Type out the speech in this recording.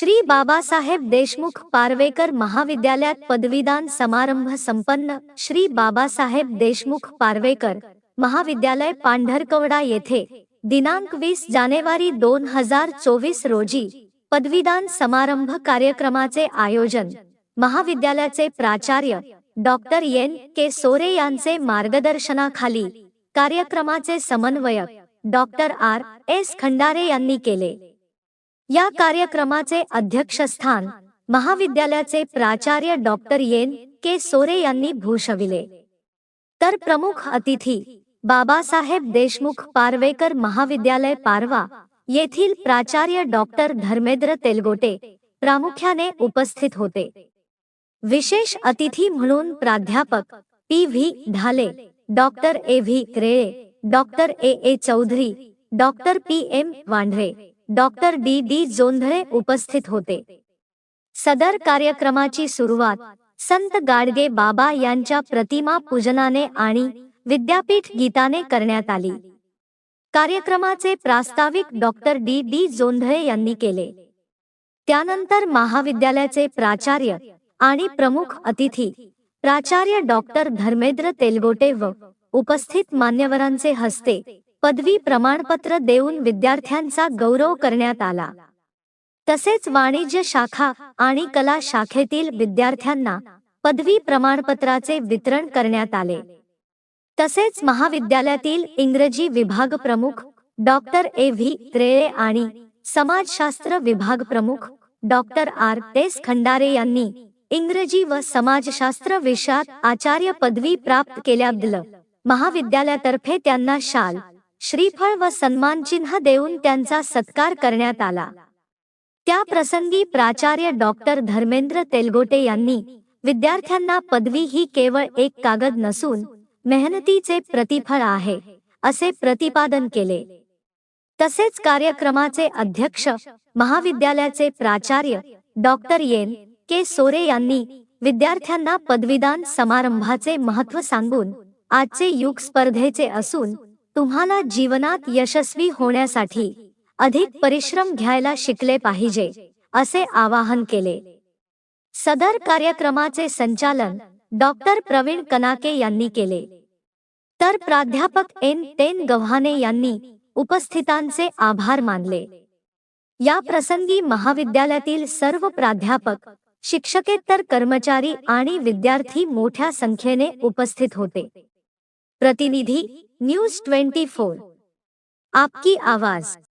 श्री बाबासाहेब देशमुख पारवेकर महाविद्यालयात पदवीदान समारंभ संपन्न. श्री बाबासाहेब देशमुख पारवेकर महाविद्यालय पांढरकवडा येथे दिनांक वीस जानेवारी दोन हजार चोवीस रोजी पदवीदान समारंभ कार्यक्रमाचे आयोजन. महाविद्यालयाचे प्राचार्य डॉक्टर एन के सोरे यांचे मार्गदर्शनाखाली कार्यक्रमाचे समन्वयक डॉक्टर आर एस खंडारे यांनी केले. या कार्यक्रमाचे अध्यक्षस्थान महाविद्यालयाचे प्राचार्य डॉक्टर येन के सोरे यांनी भूषविले. तर प्रमुख अतिथी बाबासाहेब देशमुख पारवेकर महाविद्यालय पारवा येथील प्राचार्य डॉक्टर धर्मेंद्र तेलगोटे प्रामुख्याने उपस्थित होते. विशेष अतिथी म्हणून प्राध्यापक P V Dhale doctor A V Krele doctor A A Chaudhari doctor P M Wandhare doctor D D Jondhale उपस्थित होते. सदर कार्यक्रमाची सुरुवात संत गाडगे बाबा यांच्या प्रतिमा पूजनाने आणि विद्यापीठ गीताने करण्यात आली. कार्यक्रमाचे प्रास्ताविक डॉक्टर डी डी जोंधळे यांनी केले. त्यानंतर महाविद्यालयाचे प्राचार्य आणि प्रमुख अतिथी प्राचार्य डॉक्टर धर्मेंद्र तेलगोटे व उपस्थित मान्यवरांचे हस्ते पदवी प्रमाणपत्र देऊन विद्यार्थ्यांचा गौरव करण्यात आला. तसेच वाणिज्य शाखा आणि कला शाखेतील विद्यार्थ्यांना पदवी प्रमाणपत्राचे वितरण करण्यात आले. तसेच महाविद्यालयातील इंग्रजी विभाग प्रमुख डॉक्टर ए. व्ही. त्रेळे आणि समाजशास्त्र विभाग प्रमुख डॉक्टर आर. एस खंडारे यांनी इंग्रजी व समाजशास्त्र विषयात आचार्य पदवी प्राप्त केल्याबद्दल महाविद्यालयातर्फे त्यांना शाल श्रीफळ व सन्मानचिन्ह देऊन त्यांचा सत्कार करण्यात आला. त्या प्रसंगी प्राचार्य डॉक्टर धर्मेंद्र तेलगोटे यांनी विद्यार्थ्यांना पदवी ही केवळ एक कागद नसून मेहनतीचे प्रतिफळ आहे असे प्रतिपादन केले. तसेच कार्यक्रमाचे अध्यक्ष महाविद्यालयाचे प्राचार्य डॉक्टर एन. के. सोरे यांनी विद्यार्थ्यांना पदवीदान समारंभाचे महत्त्व सांगून आजचे युग स्पर्धेचे असून तुम्हाला जीवनात यशस्वी होण्यासाठी अधिक परिश्रम घ्यायला शिकले पाहिजे असे आवाहन केले. सदर कार्यक्रमाचे संचालन डॉक्टर प्रवीण कनाके यांनी केले. तर प्राध्यापक एन. तेन गव्हाणे यांनी उपस्थितांचे आभार मानले. या प्रसंगी महाविद्यालयातील सर्व प्राध्यापक शिक्षकेतर कर्मचारी आणि विद्यार्थी मोठ्या संख्येने उपस्थित होते. प्रतिनिधि न्यूज ट्वेंटी फोर आपकी आवाज।